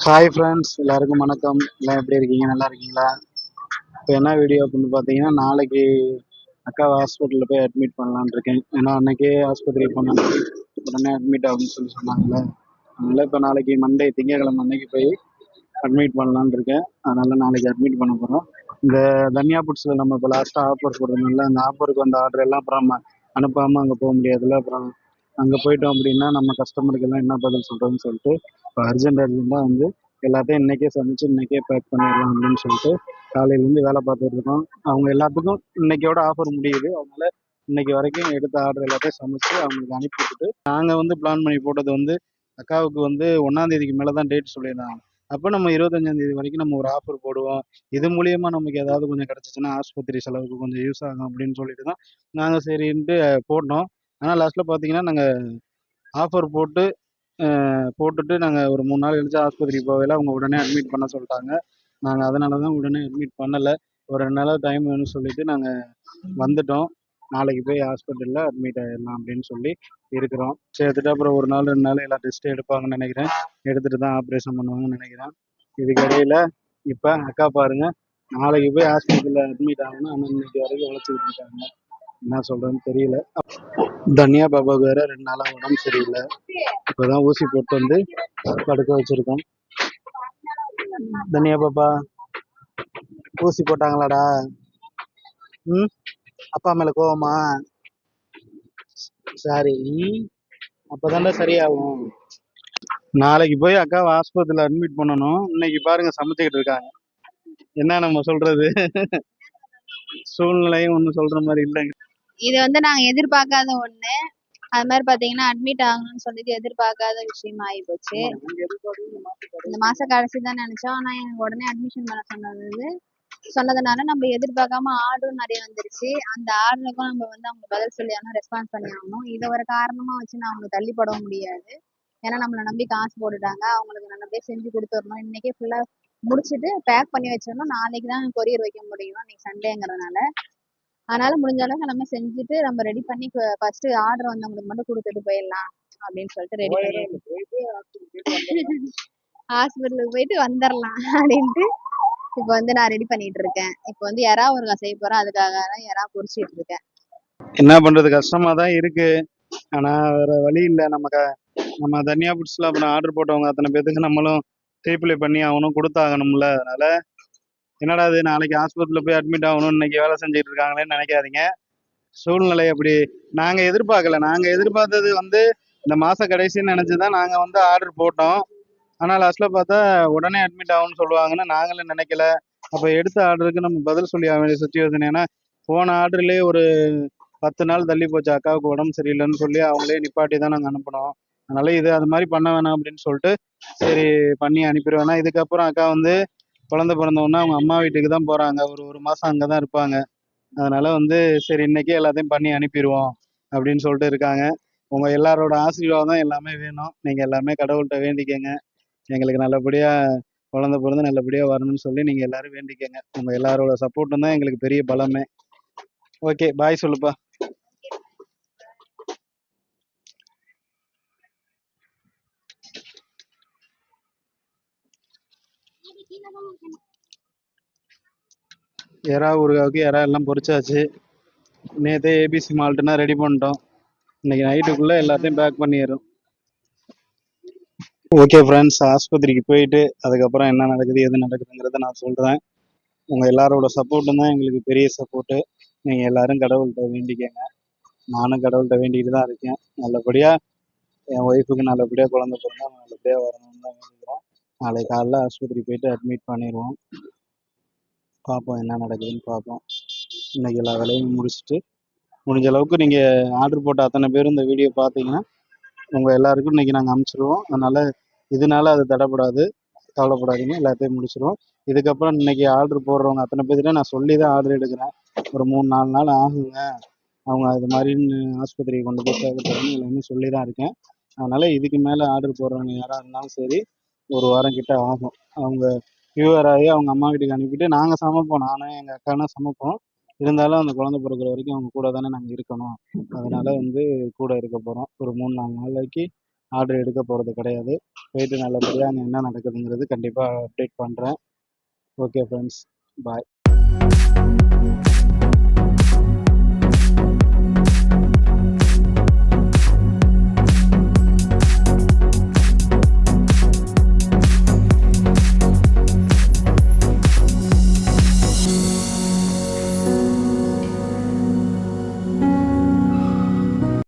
Hi friends எல்லாருக்கும் வணக்கம். எல்லாம் எப்படி இருக்கீங்க? நல்லா இருக்கீங்களா? இப்போ என்ன வீடியோ அப்படின்னு பார்த்தீங்கன்னா நாளைக்கு அக்காவை ஹாஸ்பிட்டலில் போய் அட்மிட் பண்ணலான்னு இருக்கேன். ஏன்னா அன்னைக்கே ஆஸ்பத்திரி போனாங்க. உடனே அட்மிட் ஆகும்னு சொல்லி சொன்னாங்கல்ல. அதனால் இப்போ நாளைக்கு மண்டே திங்கக்கிழமை அன்னைக்கு போய் அட்மிட் பண்ணலான்னு இருக்கேன். அதனால் நாளைக்கு அட்மிட் பண்ண போகிறோம் இந்த தனியா புட்ஸில் நம்ம இப்போ லாஸ்ட்டாக ஆஃபர் போடுறதுனால அந்த ஆஃபருக்கு வந்த ஆர்டர் எல்லாம் அப்புறம் அனுப்பாமல் அங்கே போக முடியாதுல்ல. அப்புறம் அங்கே போயிட்டோம் அப்படின்னா நம்ம கஸ்டமருக்கு எல்லாம் என்ன பதில் சொல்கிறதுன்னு சொல்லிட்டு இப்போ அர்ஜென்ட் அர்ஜென்ட்டாக வந்து எல்லாத்தையும் இன்னைக்கே சமைச்சு இன்னைக்கே பேக் பண்ணிடலாம் அப்படின்னு சொல்லிட்டு காலையிலேருந்து வேலை பார்த்துட்டு இருக்கோம். அவங்க எல்லாத்துக்கும் இன்னைக்கோட ஆஃபர் முடியுது. அதனால இன்னைக்கு வரைக்கும் எடுத்த ஆர்டர் எல்லாத்தையும் சமைச்சு அவங்களுக்கு அனுப்பி விட்டுட்டு நாங்கள் வந்து பிளான் பண்ணி போட்டது வந்து அக்காவுக்கு வந்து ஒன்றாந்தேதிக்கு மேலே தான் டேட் சொல்லியிருந்தாங்க. அப்போ நம்ம இருபத்தஞ்சாம் தேதி வரைக்கும் நம்ம ஒரு ஆஃபர் போடுவோம். இது மூலியமா நமக்கு ஏதாவது கொஞ்சம் கிடச்சிச்சின்னா ஆஸ்பத்திரி செலவுக்கு கொஞ்சம் யூஸ் ஆகும் அப்படின்னு சொல்லிட்டு தான் நாங்கள் சரின்ட்டு போட்டோம். ஆனால் லாஸ்ட்டில் பார்த்தீங்கன்னா நாங்கள் ஆஃபர் போட்டு போட்டுட்டு நாங்கள் ஒரு மூணு நாள் கழிச்சு ஆஸ்பத்திரிக்கு போகல அவங்க உடனே அட்மிட் பண்ண சொல்லிட்டாங்க. நாங்கள் அதனால தான் உடனே அட்மிட் பண்ணலை. ஒரு ரெண்டு நாளாக டைம் வேணும்னு சொல்லிட்டு நாங்கள் வந்துட்டோம். நாளைக்கு போய் ஹாஸ்பிட்டலில் அட்மிட் ஆகிடலாம் அப்படின்னு சொல்லி இருக்கிறோம். சேர்த்துட்டு அப்புறம் ஒரு நாள் ரெண்டு நாள் எல்லா டெஸ்ட்டும் எடுப்பாங்கன்னு நினைக்கிறேன். எடுத்துகிட்டு தான் ஆப்ரேஷன் பண்ணுவாங்கன்னு நினைக்கிறேன். இதுக்கு இப்போ அக்கா பாருங்கள் நாளைக்கு போய் ஹாஸ்பிட்டலில் அட்மிட் ஆகணும். ஆனால் இன்னைக்கு வரைக்கும் உழைச்சிக்கிட்டு இருக்காங்க. என்ன சொல்றதுன்னு தெரியல. தனியா பாபாவுக்கு வேற ரெண்டு நாளாக உடம்பு சரியில்லை. இப்பதான் ஊசி போட்டு வந்து படுக்க வச்சிருக்கோம். தனியா பாப்பா ஊசி போட்டாங்களாடா? ம்? அப்பா மேல கோவமா? சாரி. ம் சரியாகும். நாளைக்கு போய் அக்காவை ஆஸ்பத்திரியில் அட்மிட் பண்ணணும். இன்னைக்கு பாருங்க சமைச்சுக்கிட்டு இருக்காங்க. என்ன நம்ம சொல்றது? சூழ்நிலையும் ஒன்றும் சொல்ற மாதிரி இல்லைங்க. இது வந்து நாங்க எதிர்பார்க்காத ஒண்ணு. அது மாதிரி பாத்தீங்கன்னா அட்மிட் ஆகணும்னு சொல்லிட்டு எதிர்பார்க்காத விஷயம் ஆகி போச்சு இந்த மாச கடைசி தான் நினைச்சோம். ஆனா எனக்கு உடனே அட்மிஷன் பண்ண சொன்னது சொன்னதுனால நம்ம எதிர்பார்க்காம ஆர்டரும் நிறைய வந்துருச்சு. அந்த ஆர்டருக்கும் நம்ம வந்து அவங்க பதில் சொல்லி ஆகணும் ரெஸ்பான்ஸ் பண்ணி ஆகணும். இதை ஒரு காரணமா வச்சு நான் அவங்க தள்ளி போடவும் முடியாது. ஏன்னா நம்மளை நம்பி காசு போட்டுட்டாங்க. அவங்களுக்கு நல்லபடியா செஞ்சு கொடுத்துடணும் இன்னைக்கே ஃபுல்லா முடிச்சுட்டு பேக் பண்ணி வச்சிடணும். நாளைக்கு தான் கொரியர் வைக்க முடியும். இன்னைக்கு சண்டேங்கிறதுனால அதனால முடிஞ்ச அளவுக்கு எல்லாமே செஞ்சுட்டு நம்ம ரெடி பண்ணி ஃபர்ஸ்ட் ஆர்டர் வந்தவங்களுக்கு மட்டும் கொடுத்துட்டு போயிடலாம் அப்படின்னு சொல்லிட்டு ரெடி பண்ணி ஹாஸ்பிட்டலுக்கு போயிட்டு வந்துடலாம். அப்படின்ட்டு இப்போ வந்து நான் ரெடி பண்ணிட்டு இருக்கேன். இப்போ வந்து எறா ஊறுகாய் செய்ய போறேன் அதுக்காக தான் எறா பொரிச்சிட்டு இருக்கேன். என்ன பண்றது? கஷ்டமா தான் இருக்கு. ஆனா வேற வழி இல்லை. நமக்கு நம்ம தனியா புட்ஸ்ல அப்புறம் ஆர்டர் போட்டவங்க அத்தனை பேத்துக்கு நம்மளும் ரீப்ளை பண்ணி ஆகணும் கொடுத்தாகணும்ல. அதனால என்னடா இது? நாளைக்கு ஹாஸ்பிட்டலில் போய் அட்மிட் ஆகணும் இன்னைக்கு வேலை செஞ்சுட்டு இருக்காங்களேன்னு நினைக்காதீங்க. சூழ்நிலை அப்படி. நாங்கள் எதிர்பார்க்கல. நாங்கள் எதிர்பார்த்தது வந்து இந்த மாத கடைசின்னு நினச்சி தான் நாங்கள் வந்து ஆர்டர் போட்டோம். ஆனால் லாஸ்ட்ல பார்த்தா உடனே அட்மிட் ஆகும்னு சொல்லுவாங்கன்னு நாங்களும் நினைக்கல. அப்போ எடுத்த ஆர்டருக்கு நம்ம பதில் சொல்லி ஆக வேண்டிய சுச்சுவேஷன் ஏன்னா போன ஆர்டர்லேயே ஒரு பத்து நாள் தள்ளி போச்சு. அக்காவுக்கு உடம்பு சரியில்லைன்னு சொல்லி அவங்களே நிப்பாட்டி தான் நாங்கள் அனுப்பினோம். அதனால இது அது மாதிரி பண்ண வேணாம் அப்படின்னு சொல்லிட்டு சரி பண்ணி அனுப்பிடுவேன். இதுக்கப்புறம் அக்கா வந்து குழந்தை பிறந்த அவங்க அம்மா வீட்டுக்கு தான் போறாங்க. ஒரு ஒரு மாசம் அங்கே தான் இருப்பாங்க. அதனால வந்து சரி இன்னைக்கே எல்லாத்தையும் பண்ணி அனுப்பிடுவோம் அப்படின்னு சொல்லிட்டு இருக்காங்க. உங்க எல்லாரோட ஆசீர்வாதம் எல்லாமே வேணும். நீங்க எல்லாமே கடவுள்கிட்ட வேண்டிக்கங்க. எங்களுக்கு நல்லபடியா குழந்த பிறந்து நல்லபடியா வரணும்னு சொல்லி நீங்க எல்லாரும் வேண்டிக்கங்க. உங்க எல்லாரோட சப்போர்ட்டும் தான் எங்களுக்கு பெரிய பலமே. ஓகே பாய் சொல்லுப்பா. எறா ஊறுகாவுக்கு எறா எல்லாம் பொரிச்சாச்சு. நேற்றே ஏபிசி மால்ட்டுனா ரெடி பண்ணிட்டோம். இன்னைக்கு நைட்டுக்குள்ள எல்லாத்தையும் பேக் பண்ணிடுறோம். ஓகே ஃப்ரெண்ட்ஸ் ஆஸ்பத்திரிக்கு போயிட்டு அதுக்கப்புறம் என்ன நடக்குது எது நடக்குதுங்கிறத நான் சொல்கிறேன் உங்கள் எல்லாரோட சப்போர்ட்டும் தான் எங்களுக்கு பெரிய சப்போர்ட்டு நீங்கள் எல்லாரும் கடவுள்கிட்ட வேண்டிக்கங்க. நானும் கடவுள்கிட்ட வேண்டிக்கிட்டு தான் இருக்கேன். நல்லபடியாக என் ஒய்ஃபுக்கு நல்லபடியாக குழந்தை பிறந்தா நல்லபடியாக வரணும்னு தான் வேண்டிக்கிறேன் நாளைக்கு காலைல ஆஸ்பத்திரி போயிட்டு அட்மிட் பண்ணிடுவோம் பார்ப்போம் என்ன நடக்குதுன்னு பார்ப்போம் இன்னைக்கு எல்லா வேலையும் முடிச்சுட்டு முடிஞ்ச அளவுக்கு நீங்கள் ஆர்டர் போட்ட அத்தனை பேரும் இந்த வீடியோ பார்த்தீங்கன்னா உங்கள் எல்லாருக்கும் இன்னைக்கு நாங்கள் அமுச்சிடுவோம் அதனால் இதனால அது தடப்படாது. கவலைப்படாதீங்க எல்லாத்தையும் முடிச்சிடுவோம் இதுக்கப்புறம் இன்னைக்கு ஆர்டர் போடுறவங்க அத்தனை பேர்த்திட்ட நான் சொல்லி தான் ஆர்டர் எடுக்கிறேன். ஒரு மூணு நாலு நாள் ஆகுங்க. அவங்க அது மாதிரின்னு ஆஸ்பத்திரிக்கு கொண்டு போய் சேர்க்கப்படுறேன்னு எல்லாமே சொல்லி தான் இருக்கேன். அதனால் இதுக்கு மேலே ஆர்டர் போடுறவங்க யாராக இருந்தாலும் சரி ஒரு வாரம் கிட்ட ஆகும். அவங்க வியூவர் ஆகி அவங்க அம்மா வீட்டுக்கு அனுப்பிட்டு நாங்கள் சமைப்போம். நானும் எங்கள் அக்கானும் சமைப்போம். இருந்தாலும் அந்த குழந்தை பிறக்கிற வரைக்கும் அவங்க கூட தானே நாங்கள் இருக்கணும். அதனால வந்து கூட இருக்க போகிறோம் ஒரு மூணு நாலு நாளைக்கு ஆர்டர் எடுக்க போகிறது கிடையாது. போயிட்டு நல்லபடியாக என்ன நடக்குதுங்கிறது கண்டிப்பாக அப்டேட் பண்ணுறேன் ஓகே ஃப்ரெண்ட்ஸ் பாய்